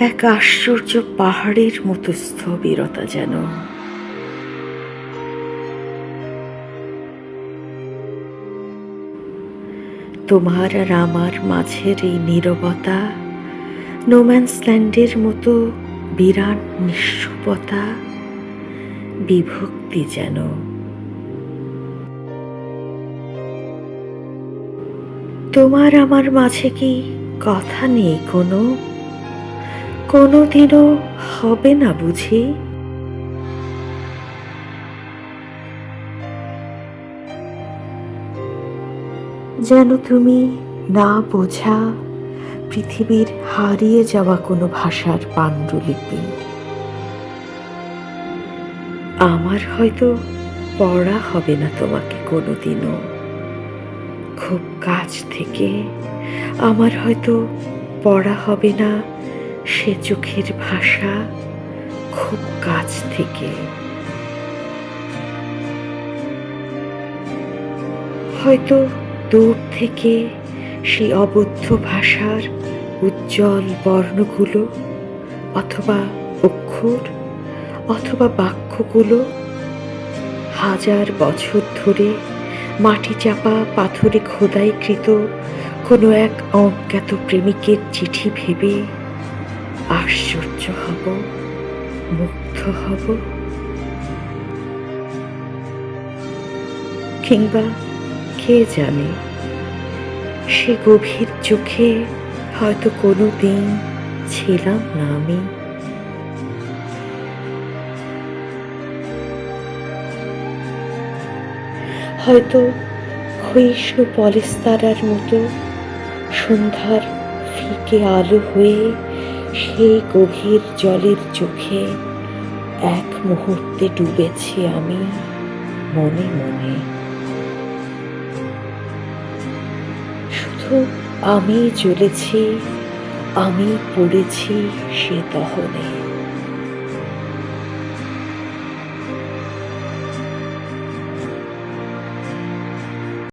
এক আশ্চর্য পাহাড়ের মতো স্থবিরতা যেন। তোমার আর আমার মাঝের এই নীরবতা নোম্যান্সল্যান্ডের মতো বিরাট নিঃস্বতা বিভক্তি যেন। তোমার আমার মাঝে কি কথা নেই কোনো? কোনো দিনও হবে না বুঝি। যেন তুমি না বোঝা পৃথিবীর হারিয়ে যাওয়া কোনো ভাষার পাণ্ডুলিপি। আমার হয়তো পড়া হবে না তোমাকে কোনোদিনও। খুব কাছ থেকে আমার হয়তো পড়া হবে না সে চোখের ভাষা খুব কাছ থেকে। হয়তো দূর থেকে সেই অবদ্ধ ভাষার উজ্জ্বল বর্ণগুলো, অথবা অক্ষর, অথবা বাক্যগুলো হাজার বছর ধরে মাটি চাপা পাথরে খোদাইকৃত কোনো এক অজ্ঞাত প্রেমিকের চিঠি ভেবে আশ্চর্য হব, মুগ্ধ হব। কিংবা কে জানে, সে গভীর চোখে হয়তো কোনো দিন ছিলাম না আমি। হয়তো ক্ষয়িষ্ণু পলেস্তারার মতো সন্ধ্যার ফিকে আলো হয়ে সেই গভীর জলের চোখে এক মুহূর্তে ডুবেছি আমি মনে মনে। শুধু আমি চলেছি আমি পড়েছি সে দহনে।